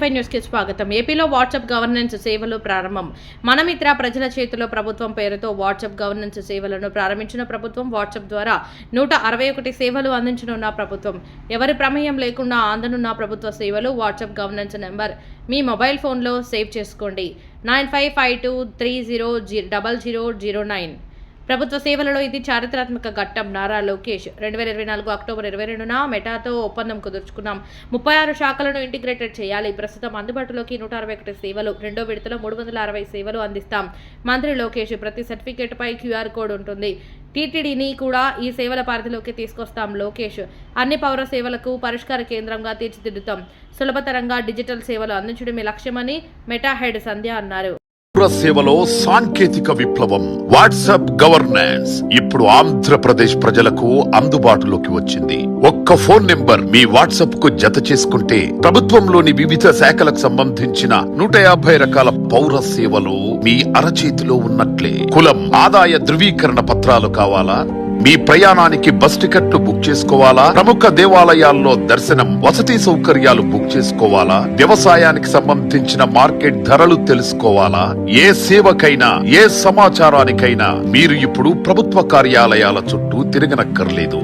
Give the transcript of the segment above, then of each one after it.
Five న్యూస్కి స్వాగతం. ఏపీలో వాట్సాప్ గవర్నెన్స్ సేవలు ప్రారంభం. మనమిత్ర ప్రజల చేతిలో ప్రభుత్వం పేరుతో వాట్సాప్ గవర్నెన్స్ సేవలను ప్రారంభించిన ప్రభుత్వం వాట్సాప్ ద్వారా నూట అరవై ఒకటి సేవలు అందించనున్న ప్రభుత్వం. ఎవరి ప్రమేయం లేకుండా అందనున్న ప్రభుత్వ సేవలు వాట్సాప్ గవర్నెన్స్ నెంబర్ మీ మొబైల్ ఫోన్లో సేవ్ చేసుకోండి. Nine five five two three zero G double zero zero nine. ప్రభుత్వ సేవలలో ఇది చారిత్రాత్మక ఘట్టం. నారా లోకేష్ రెండు వేల ఇరవై నాలుగు అక్టోబర్ ఇరవై రెండున మెటాతో ఒప్పందం కుదుర్చుకున్నాం. ముప్పై ఆరు శాఖలను ఇంటిగ్రేటెడ్ చేయాలి. ప్రస్తుతం అందుబాటులోకి నూట అరవై ఒకటి సేవలు రెండో విడతలో మూడు వందల అరవై సేవలు అందిస్తాం. మంత్రి లోకేష్ ప్రతి సర్టిఫికేట్ పై క్యూఆర్ కోడ్ ఉంటుంది. టీటీడీని కూడా ఈ సేవల పరిధిలోకి తీసుకొస్తాం లోకేష్. అన్ని పౌర సేవలకు పరిష్కార కేంద్రంగా తీర్చిదిద్దుతాం. సులభతరంగా డిజిటల్ సేవలు అందించడమే లక్ష్యమని మెటా హెడ్ సంధ్య అన్నారు. పౌర సేవలో సాంకేతిక విప్లవం వాట్సాప్ గవర్నెన్స్ ఇప్పుడు ఆంధ్రప్రదేశ్ ప్రజలకు అందుబాటులోకి వచ్చింది. ఒక్క ఫోన్ నెంబర్ మీ వాట్సాప్కు జత చేసుకుంటే ప్రభుత్వంలోని వివిధ శాఖలకు సంబంధించిన నూట యాభై రకాల పౌర సేవలు మీ అరచేతిలో ఉన్నట్లే. కులం ఆదాయ ధృవీకరణ పత్రాలు కావాలా? మీ ప్రయాణానికి బస్ టికెట్లు బుక్ చేసుకోవాలా? ప్రముఖ దేవాలయాల్లో దర్శనం వసతి సౌకర్యాలు బుక్ చేసుకోవాలా? వ్యవసాయానికి సంబంధించిన మార్కెట్ ధరలు తెలుసుకోవాలా? ఏ సేవకైనా ఏ సమాచారానికైనా మీరు ఇప్పుడు ప్రభుత్వ కార్యాలయాల చుట్టూ తిరగనక్కర్లేదు.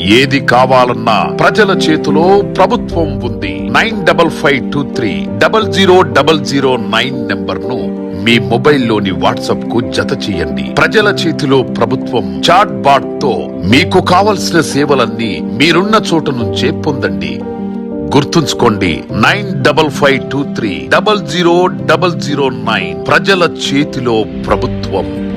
ఏది కావాలన్నా ప్రజల చేతిలో ప్రభుత్వం ఉంది. Nine double five two three double zero double zero nine నెంబర్ను మీ మొబైల్లోని వాట్సాప్కు జత చేయండి. ప్రజల చేతిలో ప్రభుత్వం చాట్ బాట్తో మీకు కావలసిన సేవలన్నీ మీరున్న చోట నుంచే పొందండి. గుర్తుంచుకోండి nine double five two three double zero double zero nine ప్రజల చేతిలో ప్రభుత్వం.